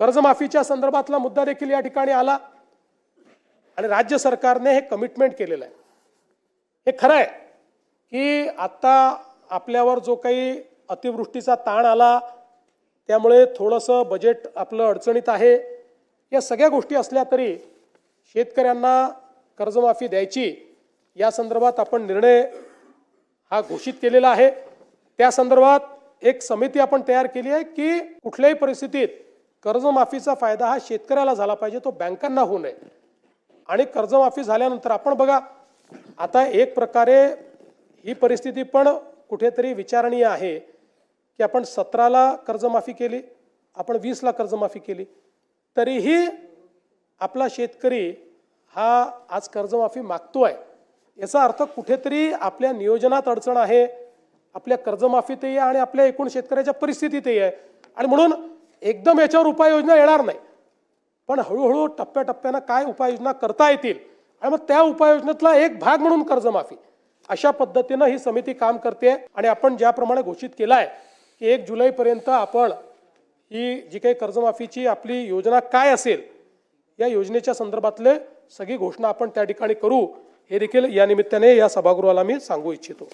कर्जमाफीच्या संदर्भातला मुद्दा देखील या ठिकाणी आला. आणि राज्य सरकारने हे कमिटमेंट केलेलं आहे. हे खरं आहे की आत्ता आपल्यावर जो काही अतिवृष्टीचा ताण आला त्यामुळे थोडंसं बजेट आपलं अडचणीत आहे. या सगळ्या गोष्टी असल्या तरी शेतकऱ्यांना कर्जमाफी द्यायची या संदर्भात आपण निर्णय हा घोषित केलेला आहे. त्या संदर्भात एक समिती आपण तयार केली आहे की कुठल्याही परिस्थितीत कर्जमाफीचा फायदा हा शेतकऱ्याला झाला पाहिजे तो बँकांना होऊ नये. आणि कर्जमाफी झाल्यानंतर आपण बघा आता एक प्रकारे ही परिस्थिती पण कुठेतरी विचारणीय आहे की आपण सतराला कर्जमाफी केली आपण वीसला कर्जमाफी केली तरीही आपला शेतकरी हा आज कर्जमाफी मागतो आहे याचा अर्थ कुठेतरी आपल्या नियोजनात अडचण आहे आपल्या कर्जमाफीतही आहे आणि आपल्या एकूण शेतकऱ्याच्या परिस्थितीतही आहे. आणि म्हणून एकदम याच्यावर उपाययोजना येणार नाही. पण हळूहळू टप्प्याटप्प्यानं काय उपाययोजना करता येतील आणि मग त्या उपाययोजनेतला एक भाग म्हणून कर्जमाफी. अशा पद्धतीनं ही समिती काम करते आणि आपण ज्याप्रमाणे घोषित केलं आहे की एक जुलैपर्यंत आपण ही जी काही कर्जमाफीची आपली योजना काय असेल या योजनेच्या संदर्भातले सगळी घोषणा आपण त्या ठिकाणी करू. हे देखील या निमित्ताने या सभागृहाला मी सांगू इच्छितो.